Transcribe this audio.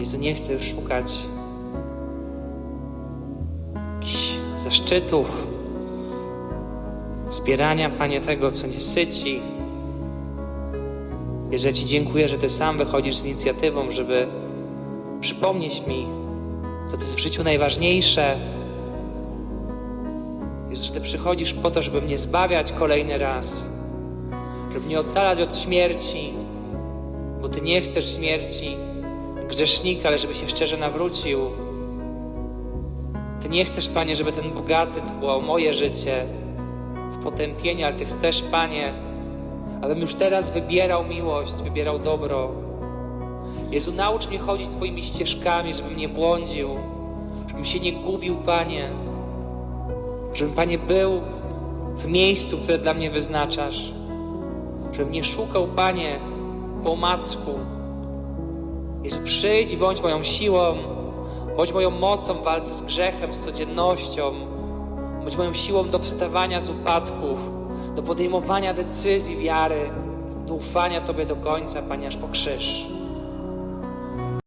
Jezu, nie chcę już szukać jakichś zaszczytów, zbierania, Panie, tego, co nie syci. Ja Ci dziękuję, że Ty sam wychodzisz z inicjatywą, żeby przypomnieć mi to, co jest w życiu najważniejsze. Jezu, że Ty przychodzisz po to, żeby mnie zbawiać kolejny raz, żeby mnie ocalać od śmierci, bo Ty nie chcesz śmierci grzesznika, ale żeby się szczerze nawrócił. Ty nie chcesz, Panie, żeby ten bogaty dbał moje życie w potępienie, ale Ty chcesz, Panie, abym już teraz wybierał miłość, wybierał dobro. Jezu, naucz mnie chodzić Twoimi ścieżkami, żebym nie błądził, żebym się nie gubił, Panie, żebym, Panie, był w miejscu, które dla mnie wyznaczasz, żebym nie szukał, Panie, po omacku. Jezu, przyjdź i bądź moją siłą, bądź moją mocą w walce z grzechem, z codziennością, bądź moją siłą do wstawania z upadków, do podejmowania decyzji wiary, do ufania Tobie do końca, Panie, aż po krzyż.